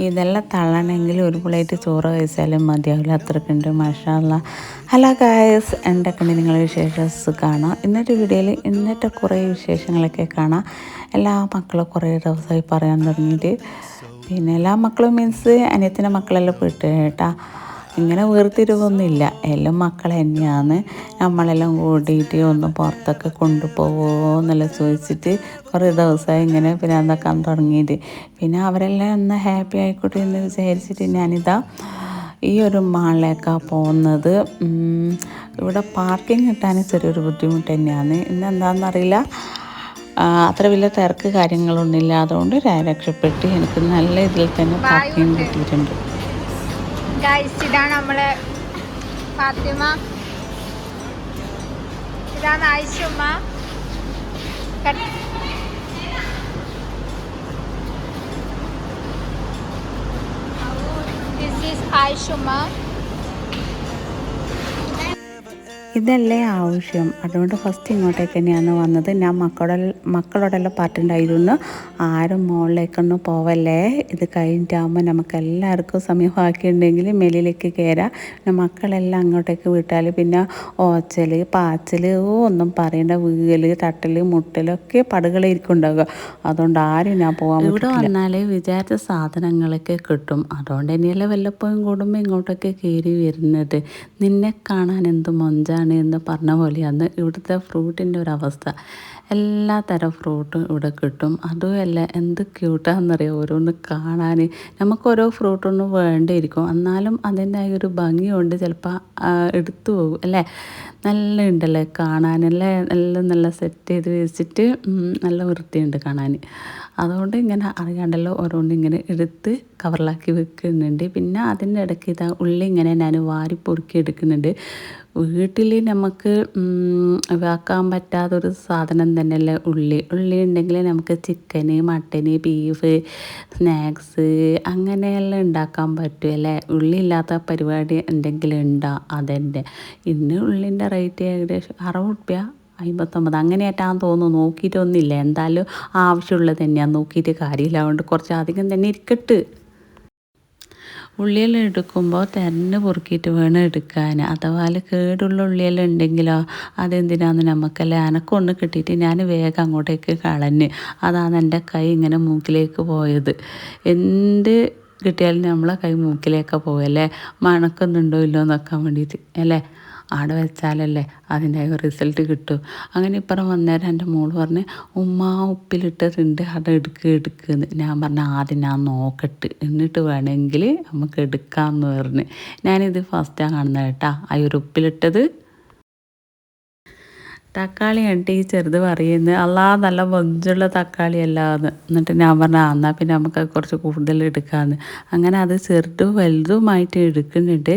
ഇതെല്ലാം തള്ളണമെങ്കിൽ ഒരു പ്ലേറ്റ് ചോറ് കഴിച്ചാലും മതിയാവില്ല. അത്രക്കുണ്ട്. മഷാല്ല ഹലോ ഗായസ് എന്തൊക്കെയുണ്ട് നിങ്ങൾ വിശേഷസ് കാണാം ഇന്നത്തെ വീഡിയോയിൽ ഇന്നത്തെ കുറേ വിശേഷങ്ങളൊക്കെ കാണാം. എല്ലാ മക്കളും കുറേ ദിവസമായി പറയാൻ തുടങ്ങിയിട്ട്. പിന്നെ എല്ലാ മക്കളും മീൻസ് അനിയത്തിന്റെ മക്കളെല്ലാം പോയിട്ട് കേട്ടാ. ഇങ്ങനെ വേർതിരിവൊന്നുമില്ല. എല്ലാം മക്കൾ തന്നെയാണ്. നമ്മളെല്ലാം കൂടിയിട്ട് ഒന്ന് പുറത്തൊക്കെ കൊണ്ടുപോകുമോ എന്നെല്ലാം ചോദിച്ചിട്ട് കുറേ ദിവസമായി ഇങ്ങനെ പിരാന്താക്കാൻ തുടങ്ങിയിട്ട്. പിന്നെ അവരെല്ലാം ഒന്ന് ഹാപ്പി ആയിക്കോട്ടെ എന്ന് വിചാരിച്ചിട്ട് ഞാനിതാ ഈ ഒരു മാളിലേക്കാണ് പോകുന്നത്. ഇവിടെ പാർക്കിംഗ് കിട്ടാൻ ചെറിയൊരു ബുദ്ധിമുട്ട് തന്നെയാണ്. ഇന്ന് എന്താണെന്നറിയില്ല അത്ര വലിയ തിരക്ക് കാര്യങ്ങളൊന്നുമില്ല. അതുകൊണ്ട് രക്ഷപ്പെട്ട് എനിക്ക് നല്ല ഇതിൽ തന്നെ പാർക്കിംഗ് കിട്ടിയിട്ടുണ്ട്. ഗൈസ് ഇതാണ് നമ്മളെ ഫാത്തിമ ഇതാണ് Ayishumma cut- This is Ayishumma ഇതല്ലേ ആവശ്യം? അതുകൊണ്ട് ഫസ്റ്റ് ഇങ്ങോട്ടേക്ക് തന്നെയാണ് വന്നത്. ഞാൻ മക്കളുടെ മക്കളോടെല്ലാം പറഞ്ഞിട്ടുണ്ടായിരുന്നു. ആരും മുകളിലേക്കൊന്നും പോവല്ലേ? ഇത് കഴിഞ്ഞിട്ടാകുമ്പോൾ നമുക്ക് എല്ലാവർക്കും സമയം ബാക്കിയുണ്ടെങ്കിൽ മേലിലേക്ക് കയറാം. പിന്നെ മക്കളെല്ലാം അങ്ങോട്ടേക്ക് വിട്ടാൽ പിന്നെ ഓച്ചൽ പാച്ചൽ ഒന്നും പറയേണ്ട. വീൽ തട്ടൽ മുട്ടലൊക്കെ പടുകളായിരിക്കും ഉണ്ടാകുക അതുകൊണ്ട് ആരും ഞാൻ പോകാൻ ഇവിടെ വന്നാൽ വിചാരിച്ച സാധനങ്ങളൊക്കെ കിട്ടും. അതുകൊണ്ട് തന്നെയല്ലേ വല്ലപ്പോഴും കൂടുമ്പോൾ ഇങ്ങോട്ടൊക്കെ കയറി വരുന്നത്. നിന്നെ കാണാൻ എന്ത് മൊഞ്ചാണ് എന്ന് പറഞ്ഞ പോലെയാണ് ഇവിടുത്തെ ഫ്രൂട്ടിന്റെ അവസ്ഥ. എല്ലാ തരം ഫ്രൂട്ടും ഇവിടെ കിട്ടും. അതുമല്ല എന്ത് ക്യൂട്ടാണെന്നറിയാം ഓരോന്ന് കാണാൻ നമുക്ക് ഓരോ ഫ്രൂട്ടൊന്നും വേണ്ടിയിരിക്കും. എന്നാലും അതിന്റെ ഒരു ഭംഗിയുണ്ട്. ചിലപ്പോൾ എടുത്തു പോകും അല്ലേ? നല്ല ഉണ്ടല്ലേ കാണാനല്ലേ? നല്ല നല്ല സെറ്റ് ചെയ്ത് വെച്ചിട്ട് നല്ല വൃത്തിയുണ്ട് കാണാൻ. അതുകൊണ്ട് ഇങ്ങനെ അറിയാണ്ടല്ലോ ഓരോണ്ട് ഇങ്ങനെ എടുത്ത് കവറിലാക്കി വെക്കുന്നുണ്ട്. പിന്നെ അതിന്റെ ഇടയ്ക്ക് ഇതാ ഉള്ളി ഇങ്ങനെ ഞാൻ വാരി പൊറുക്കി എടുക്കുന്നുണ്ട്. വീട്ടിൽ നമുക്ക് വെക്കാൻ പറ്റാത്തൊരു സാധനം തന്നെയല്ലേ ഉള്ളി. ഉള്ളി ഉണ്ടെങ്കിൽ നമുക്ക് ചിക്കന് മട്ടന് ബീഫ് സ്നാക്സ് അങ്ങനെയെല്ലാം ഉണ്ടാക്കാൻ പറ്റും അല്ലേ? ഉള്ളി ഇല്ലാത്ത പരിപാടി എന്തെങ്കിലും ഉണ്ടോ? അതെന്റെ ഇന്ന് ഉള്ളിന്റെ റേറ്റ് ഏകദേശം അറുപത് റുപ്യ അമ്പത്തൊമ്പത്. അങ്ങനെയായിട്ടാന്ന് തോന്നുന്നു. നോക്കിയിട്ടൊന്നുമില്ല. എന്തായാലും ആവശ്യമുള്ളത് തന്നെയാണ് നോക്കിയിട്ട് കാര്യമില്ല അതുകൊണ്ട് കുറച്ച് അധികം തന്നെ ഇരിക്കട്ട്. ഉള്ളിയെല്ലാം എടുക്കുമ്പോൾ തെരഞ്ഞ് പൊറുക്കിയിട്ട് വേണം എടുക്കാൻ. അഥവാ കേടുള്ള ഉള്ളിയെല്ലാം ഉണ്ടെങ്കിലോ അതെന്തിനാന്ന് നമുക്കല്ലേ അനക്കൊന്ന് കിട്ടിയിട്ട് ഞാൻ വേഗം അങ്ങോട്ടേക്ക് കളഞ്ഞ് അതാണ് എന്റെ കൈ ഇങ്ങനെ മൂക്കിലേക്ക് പോയത്. എന്ത് കിട്ടിയാലും നമ്മളെ കൈ മൂക്കിലേക്ക് പോയല്ലേ മണക്കുന്നുണ്ടോ ഇല്ലോ നോക്കാൻ വേണ്ടിയിട്ട്. അല്ലേ? ആടെ വെച്ചാലല്ലേ അതിന്റെ റിസൾട്ട് കിട്ടും. അങ്ങനെ ഇപ്പുറം വന്നേരം എന്റെ മോൾ പറഞ്ഞ് ഉമ്മ ഉപ്പിലിട്ടതുണ്ട് അത് എടുക്കുക എടുക്കുന്ന് ഞാൻ പറഞ്ഞ ആദ്യം ഞാൻ നോക്കട്ട്. എന്നിട്ട് വേണമെങ്കിൽ നമുക്ക് എടുക്കാമെന്ന് പറഞ്ഞ്. ഞാനിത് ഫസ്റ്റാണ് കാണുന്നത് കേട്ടാ. ആ ഒരു ഉപ്പിലിട്ടത് തക്കാളി കണ്ടിട്ട് ഈ ചെറുത് പറയുന്നത് അല്ലാ നല്ല മൊഞ്ചുള്ള തക്കാളി അല്ലാന്ന് എന്നിട്ട് ഞാൻ പറഞ്ഞ "ആ, എന്നാൽ പിന്നെ നമുക്ക് കുറച്ച് കൂടുതൽ എടുക്കാമെന്ന് അങ്ങനെ അത് ചെറുതും വലുതുമായിട്ട് എടുക്കുന്നുണ്ട്.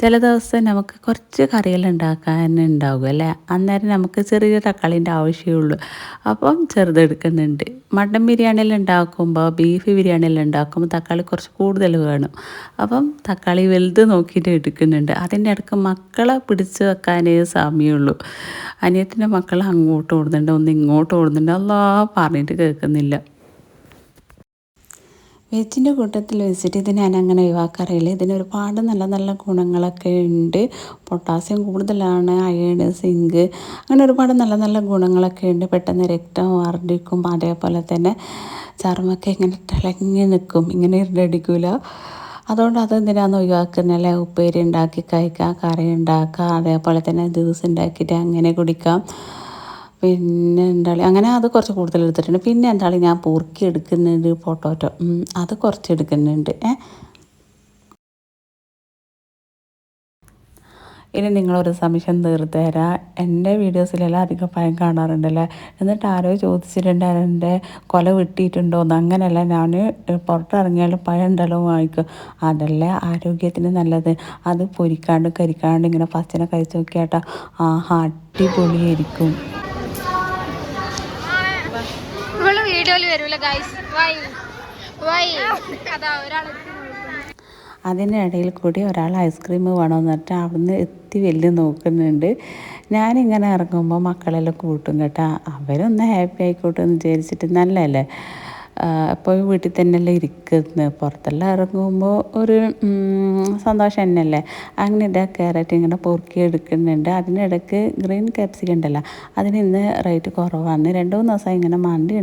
ചില ദിവസം നമുക്ക് കുറച്ച് കറിയെല്ലാം ഉണ്ടാക്കാൻ ഉണ്ടാകും അല്ലേ? അന്നേരം നമുക്ക് ചെറിയ തക്കാളീന്റെ ആവശ്യമുള്ളൂ അപ്പം ചെറുത് എടുക്കുന്നുണ്ട്. മട്ടൻ ബിരിയാണിയെല്ലാം ഉണ്ടാക്കുമ്പോൾ ബീഫ് ബിരിയാണിയെല്ലാം ഉണ്ടാക്കുമ്പോൾ തക്കാളി കുറച്ച് കൂടുതൽ വേണം. അപ്പം തക്കാളി വലുത് നോക്കിയിട്ട് എടുക്കുന്നുണ്ട്. അതിന്റെ ഇടയ്ക്ക് മക്കളെ പിടിച്ച് വെക്കാനേ സമയമുള്ളൂ. അനിയത്തിന്റെ മക്കൾ അങ്ങോട്ട് ഓടുന്നുണ്ട് ഒന്ന് ഇങ്ങോട്ട് ഓടുന്നുണ്ട്. അല്ലാ പറഞ്ഞിട്ട് കേൾക്കുന്നില്ല. വെജിന്റെ കൂട്ടത്തിൽ വെച്ചിട്ട് ഇത് ഞാൻ അങ്ങനെ ഒഴിവാക്കാറില്ല. ഇതിന് ഒരുപാട് നല്ല നല്ല ഗുണങ്ങളൊക്കെ ഉണ്ട്. പൊട്ടാസ്യം കൂടുതലാണ് അയേൺ സിങ്ക് അങ്ങനെ ഒരുപാട് നല്ല നല്ല ഗുണങ്ങളൊക്കെ ഉണ്ട്. പെട്ടെന്ന് രക്തം വർദ്ധിക്കും. അതേപോലെ തന്നെ ചർമ്മമൊക്കെ ഇങ്ങനെ തിളങ്ങി നിൽക്കും ഇങ്ങനെ ഇരുണ്ടടിക്കൂല. അതുകൊണ്ട് അത് എന്തിനാന്ന് ഒഴിവാക്കുന്നല്ലേ? ഉപ്പേരി ഉണ്ടാക്കി കഴിക്കാം കറി ഉണ്ടാക്കാം അതേപോലെ തന്നെ ജ്യൂസ് ഉണ്ടാക്കിയിട്ട് അങ്ങനെ കുടിക്കാം. പിന്നെ എന്താളി അങ്ങനെ അത് കുറച്ച് കൂടുതൽ എടുത്തിട്ടുണ്ട് പിന്നെ എന്താളി ഞാൻ പൊറുക്കി എടുക്കുന്നുണ്ട് പൊട്ടോറ്റോ. അത് കുറച്ച് എടുക്കുന്നുണ്ട്. ഏ? ഇനി നിങ്ങളൊരു സംശയം തീർത്തു തരാം എന്റെ വീഡിയോസിലെല്ലാം അധികം ഭയം കാണാറുണ്ടല്ലേ? എന്നിട്ട് ആരോ ചോദിച്ചിട്ടുണ്ടായിരുന്നു എന്റെ കൊല വെട്ടിയിട്ടുണ്ടോയെന്ന് അങ്ങനെയല്ല ഞാൻ പുറത്തിറങ്ങിയാലും പഴം ഉണ്ടല്ലോ വാങ്ങിക്കും അതല്ലേ ആരോഗ്യത്തിന് നല്ലത്. അത് പൊരിക്കാണ്ട് കരിക്കാണ്ട് ഇങ്ങനെ പച്ചനെ കഴിച്ച് നോക്കിയാട്ടാ. ആഹാ അടിപൊളിയായിരിക്കും. വീഡിയോയിൽ വരൂല ഗൈസ് വൈ വൈ അതാ ഒരാൾ അതിന്റെ ഇടയിൽ കൂടി ഒരാൾ ഐസ്ക്രീം വേണമെന്ന് പറഞ്ഞിട്ട് അവിടുന്ന് എത്തി വലിയ നോക്കുന്നുണ്ട്. ഞാനിങ്ങനെ ഇറങ്ങുമ്പോൾ മക്കളെല്ലാം കൂട്ടും കേട്ടോ. അവരൊന്ന് ഹാപ്പി ആയിക്കോട്ടെ എന്ന് വിചാരിച്ചിട്ട് നല്ലതല്ലേ? അപ്പോൾ വീട്ടിൽ തന്നെയല്ലേ ഇരിക്കുന്നത്? പുറത്തെല്ലാം ഇറങ്ങുമ്പോൾ ഒരു സന്തോഷം തന്നെയല്ലേ? അങ്ങനെ ഇതാ ക്യാരറ്റ് ഇങ്ങനെ പൊറുക്കി എടുക്കുന്നുണ്ട്. അതിനിടയ്ക്ക് ഗ്രീൻ ക്യാപ്സിക്കം ഉണ്ടല്ലോ അതിന് ഇന്ന് റേറ്റ് കുറവാണ്. രണ്ട് മൂന്ന് ദിവസം ഇങ്ങനെ മണ്ടി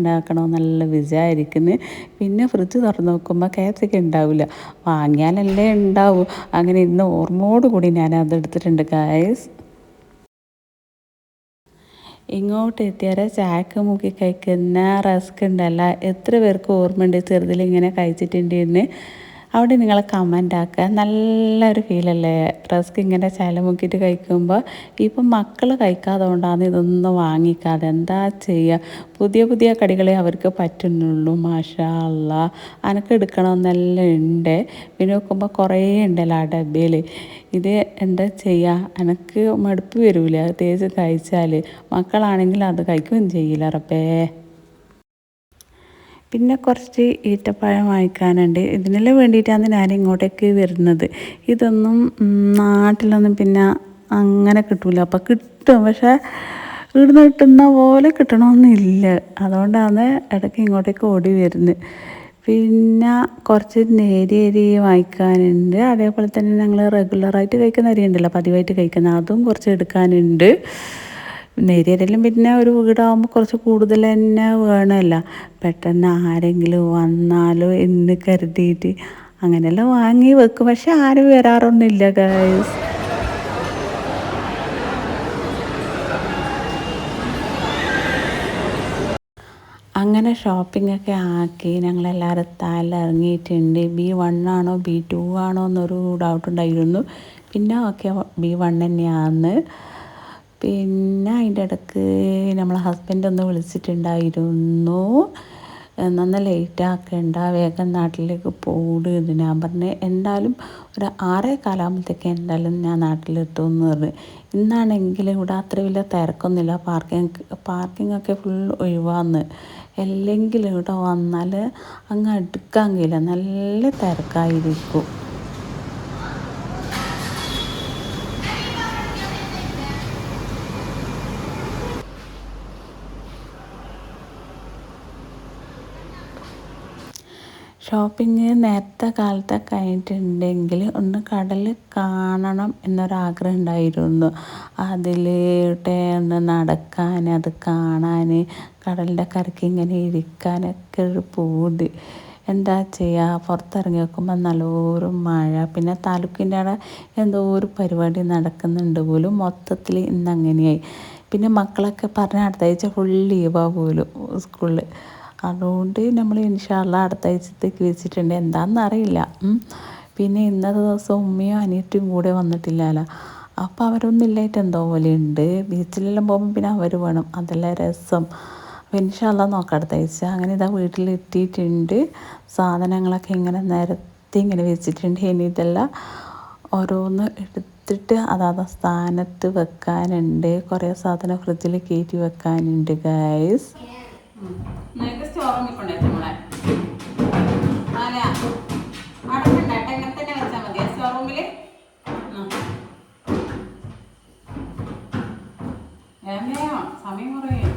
നല്ല വിചാരിക്കുന്നു. പിന്നെ ഫ്രിഡ്ജ് തുറന്ന് നോക്കുമ്പോൾ ക്യാപ്സിക്കം ഉണ്ടാവില്ല. വാങ്ങിയാലല്ലേ ഉണ്ടാവും. അങ്ങനെ ഇന്ന് ഓർമ്മയോടുകൂടി ഞാൻ അത് എടുത്തിട്ടുണ്ട് ഗായസ് ഇങ്ങോട്ട് എത്തിയാൽ ചാക്ക് മുക്കി കഴിക്കുന്ന റസ്ക് ഉണ്ടല്ല. എത്ര പേർക്ക് ഓർമ്മയുണ്ട് ചെറുതിൽ ഇങ്ങനെ കഴിച്ചിട്ടുണ്ടെന്ന്. അവിടെ നിങ്ങൾ കമന്റ് ആക്കുക. നല്ലൊരു ഫീലല്ലേ റസ്ക് ഇങ്ങനെ ചായ മുക്കിയിട്ട് കഴിക്കുമ്പോൾ ഇപ്പം മക്കൾ കഴിക്കാത്തതുകൊണ്ടാണ് ഇതൊന്നും വാങ്ങിക്കാതെ. എന്താ ചെയ്യുക പുതിയ പുതിയ കടികളെ അവർക്ക് പറ്റുന്നുള്ളൂ. മാഷാ അനക്ക് എടുക്കണമെന്നെല്ലാം ഉണ്ട് പിന്നെ നോക്കുമ്പോൾ കുറേ ഉണ്ടല്ലോ ആ ഡബ്ബയിൽ ഇത് എന്താ ചെയ്യുക എനക്ക് മടുപ്പ് വരില്ല തേച്ച് കഴിച്ചാൽ മക്കളാണെങ്കിൽ അത് കഴിക്കുകയും ചെയ്യില്ല റബ്ബേ. പിന്നെ കുറച്ച് ഈത്തപ്പഴം വാങ്ങിക്കാനുണ്ട്. ഇതിനെല്ലാം വേണ്ടിയിട്ടാണ് ഞാൻ ഇങ്ങോട്ടേക്ക് വരുന്നത്. ഇതൊന്നും നാട്ടിലൊന്നും പിന്നെ അങ്ങനെ കിട്ടൂല. അപ്പം കിട്ടും. പക്ഷേ ഇവിടുന്ന് കിട്ടുന്ന പോലെ കിട്ടണമെന്നില്ല അതുകൊണ്ടാണ് ഇടയ്ക്ക് ഇങ്ങോട്ടേക്ക് ഓടി വരുന്നത്. പിന്നെ കുറച്ച് നേരി അരി വാങ്ങിക്കാനുണ്ട്. അതേപോലെ തന്നെ ഞങ്ങൾ റെഗുലറായിട്ട് കഴിക്കുന്ന അരി ഉണ്ടല്ലോ പതിവായിട്ട് കഴിക്കുന്ന അതും കുറച്ച് എടുക്കാനുണ്ട്. നേരിയതെല്ലാം പിന്നെ ഒരു വീടാകുമ്പോൾ കുറച്ച് കൂടുതൽ തന്നെ വേണമല്ലോ പെട്ടെന്ന് ആരെങ്കിലും വന്നാലോ എന്ന് കരുതിയിട്ട് അങ്ങനെയെല്ലാം വാങ്ങി വെക്കും. പക്ഷെ ആരും വരാറൊന്നുമില്ല ഗൈസ് അങ്ങനെ ഷോപ്പിംഗ് ഒക്കെ ആക്കി ഞങ്ങളെല്ലാവരും താഴെ ഇറങ്ങിയിട്ടുണ്ട് ബി വൺ ആണോ ബി ടു ആണോ എന്നൊരു ഡൗട്ട് ഉണ്ടായിരുന്നു. പിന്നെ ഓക്കെ ബി വൺ തന്നെയാണ്. പിന്നെ അതിന്റെ ഇടയ്ക്ക് നമ്മളെ ഹസ്ബൻഡ് ഒന്ന് വിളിച്ചിട്ടുണ്ടായിരുന്നു. നന്ന ലേറ്റ് ആക്കണ്ട വേഗം നാട്ടിലേക്ക് പോട് എന്ന് ഞാൻ പറഞ്ഞു. എന്തായാലും ഒരു ആറേ കാലാകുമ്പോഴത്തേക്ക് എന്തായാലും ഞാൻ നാട്ടിലെത്തും എന്ന് പറഞ്ഞു. ഇന്നാണെങ്കിൽ ഇവിടെ അത്ര വലിയ തിരക്കൊന്നുമില്ല. പാർക്കിംഗ് പാർക്കിംഗ് ഒക്കെ ഫുൾ ഒഴിവാന്ന്. അല്ലെങ്കിൽ ഇവിടെ വന്നാൽ അങ്ങ് അടുക്കാൻ കഴിയില്ല. നല്ല തിരക്കായിരിക്കും. ഷോപ്പിംഗ് നേരത്തെ കാലത്തൊക്കെ കഴിഞ്ഞിട്ടുണ്ടെങ്കിൽ ഒന്ന് കടൽ കാണണം എന്നൊരാഗ്രഹം ഉണ്ടായിരുന്നു. അതിലൂടെ ഒന്ന് നടക്കാൻ അത് കാണാൻ കടലിന്റെ കരയ്ക്ക് ഇങ്ങനെ ഇരിക്കാനൊക്കെ ഒരു പൂതി. എന്താ ചെയ്യുക പുറത്തിറങ്ങി നോക്കുമ്പോൾ നല്ലൊരു മഴ. പിന്നെ താലൂക്കിന്റെ അവിടെ എന്തോ ഒരു പരിപാടി നടക്കുന്നുണ്ട് പോലും. മൊത്തത്തിൽ ഇന്നങ്ങനെയായി. പിന്നെ മക്കളൊക്കെ പറഞ്ഞ അടുത്താഴ്ച ഫുൾ ലീവാണ് പോലും സ്കൂളിൽ. അതുകൊണ്ട് നമ്മൾ ഇൻഷാല്ല അടുത്ത ആഴ്ചത്തേക്ക് വെച്ചിട്ടുണ്ട് എന്താണെന്ന് അറിയില്ല പിന്നെ ഇന്നത്തെ ദിവസം ഉമ്മയും അനിയത്തിയും കൂടെ വന്നിട്ടില്ലല്ലോ. അപ്പോൾ അവരൊന്നും ഇല്ലായിട്ട് എന്തോ പോലെ ഉണ്ട്. ബീച്ചിലെല്ലാം പോകുമ്പോൾ പിന്നെ അവർ വേണം. അതെല്ലാം രസം. ഇൻഷാല്ല നോക്കാം അടുത്ത ആഴ്ച അങ്ങനെ ഇതാ വീട്ടിലെത്തിയിട്ടുണ്ട്. സാധനങ്ങളൊക്കെ ഇങ്ങനെ നിരത്തി ഇങ്ങനെ വെച്ചിട്ടുണ്ട്. ഇനി ഇതെല്ലാം ഓരോന്ന് എടുത്തിട്ട് അതാത് സ്ഥാനത്ത് വെക്കാനുണ്ട്. കുറേ സാധനം ഫ്രിഡ്ജിൽ കയറ്റി വെക്കാനുണ്ട് ഗൈസ് നിനക്ക് സ്റ്റോർ റൂമിൽ മോളെ? അല്ല അടക്കണ്ടേട്ടെ ഇങ്ങനെ തന്നെ വെച്ചാൽ മതി. സ്റ്റോർ റൂമിൽ വേഗം സമയം കുറയും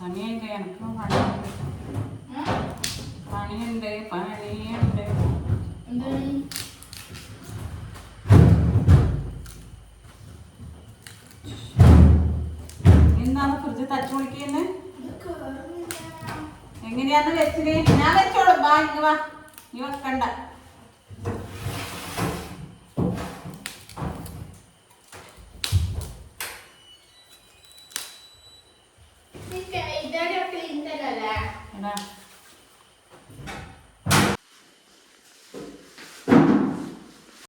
സമയമില്ല എനിക്ക് പണിയുണ്ട്. പണിയുണ്ട് എങ്ങനെയാന്ന് വെച്ചിന് ഞാൻ വെച്ചോളും. വാ ഇങ്ങ വാ. നീ വെക്കണ്ട.